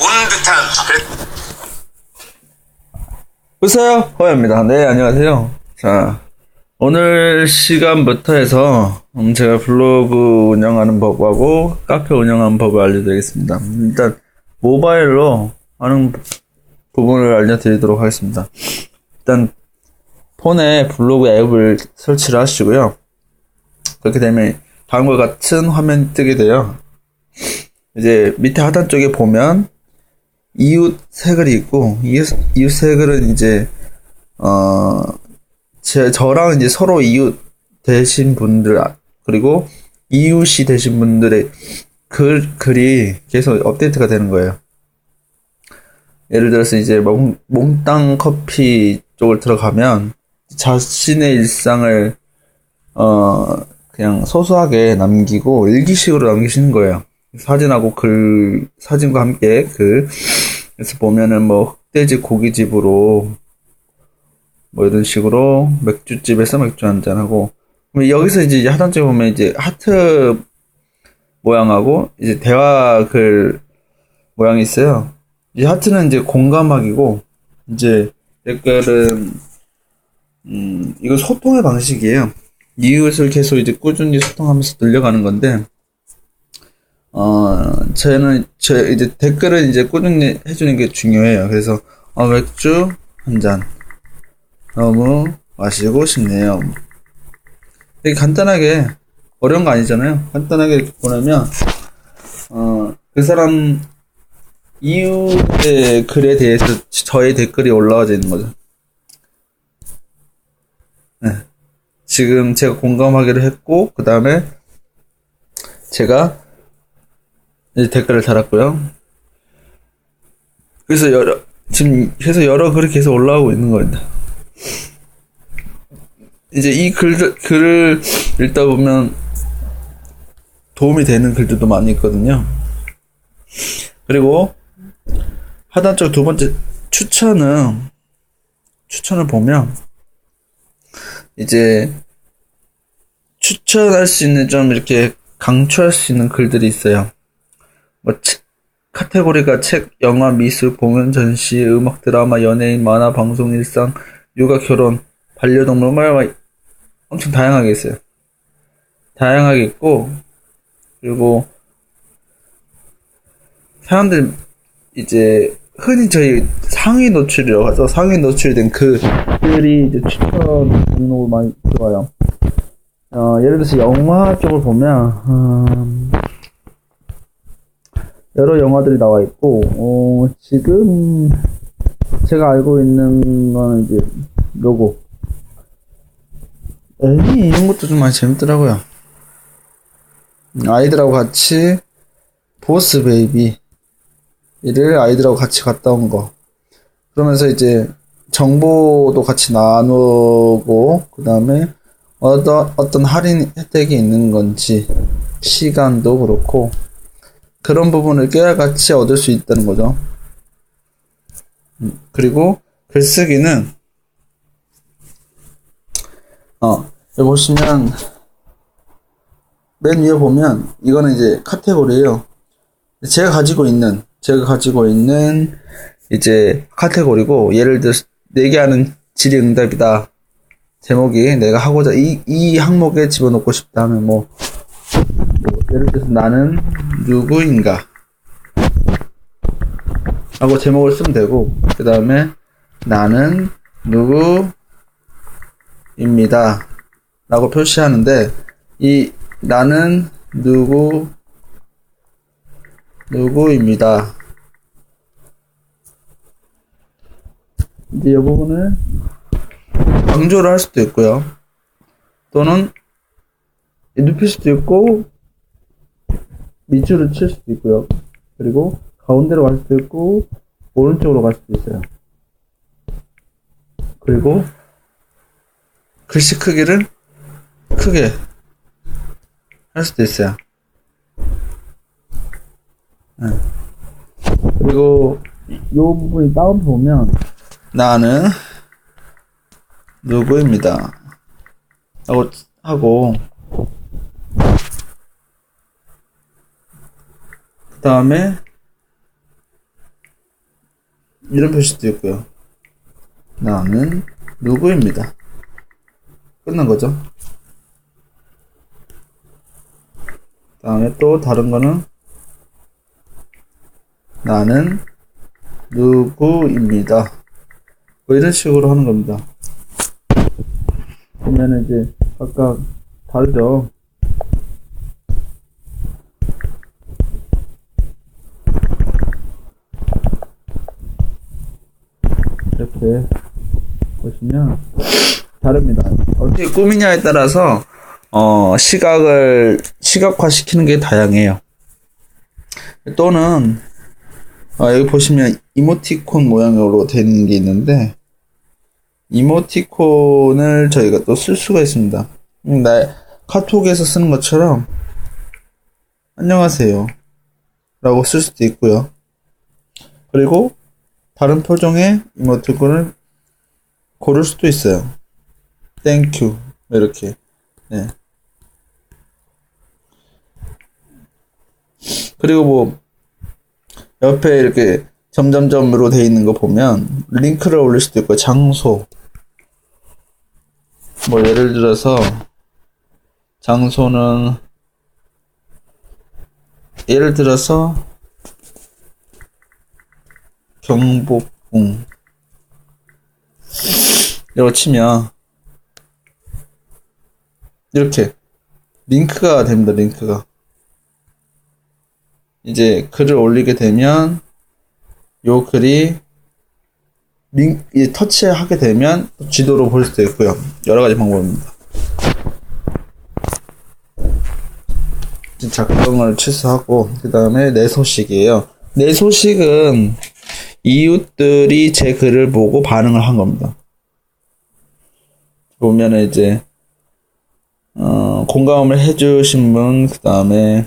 본 듯한 보세요. 허입니다. 네 안녕하세요. 자 오늘 시간부터 해서 음, 제가 블로그 운영하는 법하고 카페 운영하는 법을 알려드리겠습니다. 일단 모바일로 하는 부분을 알려드리도록 하겠습니다. 일단 폰에 블로그 앱을 설치를 하시고요. 그렇게 되면 다음과 같은 화면이 뜨게 돼요. 이제 밑에 하단 쪽에 보면 이웃 세 글이 있고 이웃, 이웃 세 글은 이제 어 제, 저랑 이제 서로 이웃 되신 분들 아, 그리고 이웃이 되신 분들의 글 글이 계속 업데이트가 되는 거예요. 예를 들어서 이제 몽, 몽땅 커피 쪽을 들어가면 자신의 일상을 어 그냥 소소하게 남기고 일기식으로 남기시는 거예요. 사진하고 글 사진과 함께 글 그래서 보면은 뭐 흑돼지 고깃집으로 뭐 이런 식으로 맥주집에서 맥주 한잔 하고 여기서 이제 하단 쪽에 보면 이제 하트 모양하고 이제 대화 글 모양이 있어요. 이 하트는 이제 공감하기고 이제 댓글은 음 이거 소통의 방식이에요. 이웃을 계속 이제 꾸준히 소통하면서 늘려가는 건데 어, 저는, 저, 이제 댓글을 이제 꾸준히 해주는 게 중요해요. 그래서, 어, 맥주 한 잔. 너무 마시고 싶네요. 되게 간단하게, 어려운 거 아니잖아요. 간단하게 보내면, 어, 그 사람, 이웃의 글에 대해서 저의 댓글이 올라와져 있는 거죠. 네. 지금 제가 공감하기로 했고, 그 다음에, 제가 이제 댓글을 달았고요. 그래서 여러 지금 계속 여러 글이 계속 올라오고 있는 겁니다. 이제 이 글들 글을 읽다 보면 도움이 되는 글들도 많이 있거든요. 그리고 하단 쪽 두 번째 추천은 추천을 보면 이제 추천할 수 있는 좀 이렇게 강추할 수 있는 글들이 있어요. 뭐 책, 카테고리가 책, 영화, 미술, 공연, 전시, 음악, 드라마, 연예인, 만화, 방송, 일상, 육아, 결혼, 반려동물, 말 엄청 다양하게 있어요. 다양하게 있고 그리고 사람들 이제 흔히 저희 상위 노출이라고 하죠. 상위 노출된 그 글이 이제 추천 등록을 많이 들어와요. 어, 예를 들어서 영화 쪽을 보면 음, 여러 영화들이 나와 있고, 어, 지금 제가 알고 있는 거는 이제 로고. 애니 이런 것도 좀 많이 재밌더라고요. 아이들하고 같이 보스 베이비 이를 아이들하고 같이 갔다 온 거. 그러면서 이제 정보도 같이 나누고 그 다음에 어떤 할인 혜택이 있는 건지 시간도 그렇고 그런 부분을 깨알같이 얻을 수 있다는 거죠. 음, 그리고 글쓰기는 어 여기 보시면 맨 위에 보면 이거는 이제 카테고리예요. 제가 가지고 있는 제가 가지고 있는 이제 카테고리고 예를 들어 내기하는 질의응답이다. 제목이 내가 하고자 이, 이 항목에 집어넣고 싶다 하면 뭐, 뭐 예를 들어서 나는 누구인가? 하고 제목을 쓰면 되고 그 다음에 나는 누구입니다. 라고 표시하는데 이 나는 누구 누구입니다. 이제 이 부분을 강조를 할 수도 있고요. 또는 눕힐 수도 있고 밑줄을 칠 수도 있고요. 그리고 가운데로 갈 수도 있고 오른쪽으로 갈 수도 있어요. 그리고 글씨 크기를 크게 할 수도 있어요. 네. 그리고 이 부분이 다운 보면 나는 누구입니다. 하고 하고 그 다음에 이런 표시도 있고요. 나는 누구입니다. 끝난 거죠. 다음에 또 다른 거는 나는 누구입니다. 뭐 이런 식으로 하는 겁니다. 보면은 이제 각각 다르죠. 이렇게 보시면 다릅니다. 어떻게 꾸미냐에 따라서 어, 시각을 시각화 시키는 게 다양해요. 또는 어, 여기 보시면 이모티콘 모양으로 되는 게 있는데 이모티콘을 저희가 또 쓸 수가 있습니다. 음, 나 카톡에서 쓰는 것처럼 안녕하세요 라고 쓸 수도 있고요. 그리고 다른 표정의 이모티콘을 고를 수도 있어요. 땡큐 이렇게 네. 그리고 뭐 옆에 이렇게 점점점으로 돼 있는 거 보면 링크를 올릴 수도 있고 장소 뭐 예를 들어서 장소는 예를 들어서 경복궁 이거 치면 이렇게 링크가 됩니다 링크가 이제 글을 올리게 되면 요 글이 링, 이 터치하게 되면 지도로 볼 수도 있고요. 여러 가지 방법입니다. 작성을 취소하고 그 다음에 내 소식이에요. 내 소식은 이웃들이 제 글을 보고 반응을 한 겁니다. 보면은 이제 어, 공감을 해주신 분, 그 다음에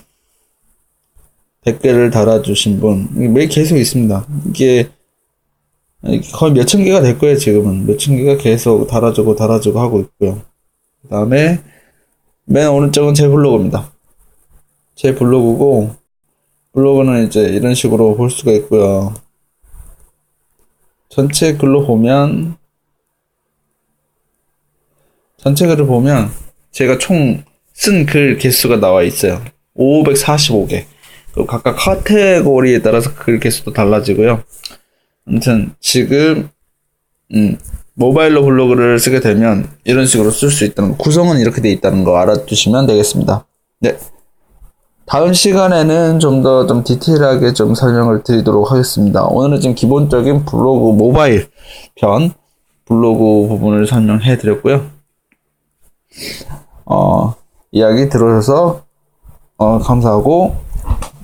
댓글을 달아주신 분, 매일 계속 있습니다. 이게 거의 몇 천 개가 될 거예요, 지금은. 몇 천 개가 계속 달아주고 달아주고 하고 있고요. 그 다음에 맨 오른쪽은 제 블로그입니다. 제 블로그고, 블로그는 이제 이런 식으로 볼 수가 있고요. 전체 글로 보면, 전체 글을 보면, 제가 총 쓴 글 개수가 나와 있어요. 545개. 그 각각 카테고리에 따라서 글 개수도 달라지고요. 아무튼 지금 음, 모바일로 블로그를 쓰게 되면 이런 식으로 쓸 수 있다는 거, 구성은 이렇게 돼 있다는 거 알아두시면 되겠습니다. 네. 다음 시간에는 좀더좀 디테일하게 좀 설명을 드리도록 하겠습니다. 오늘은 지금 기본적인 블로그 모바일 편 블로그 부분을 설명해 드렸고요. 어, 이야기 들어주셔서 어, 감사하고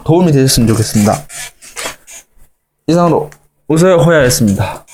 도움이 되셨으면 좋겠습니다. 이상으로 우서의 호야였습니다.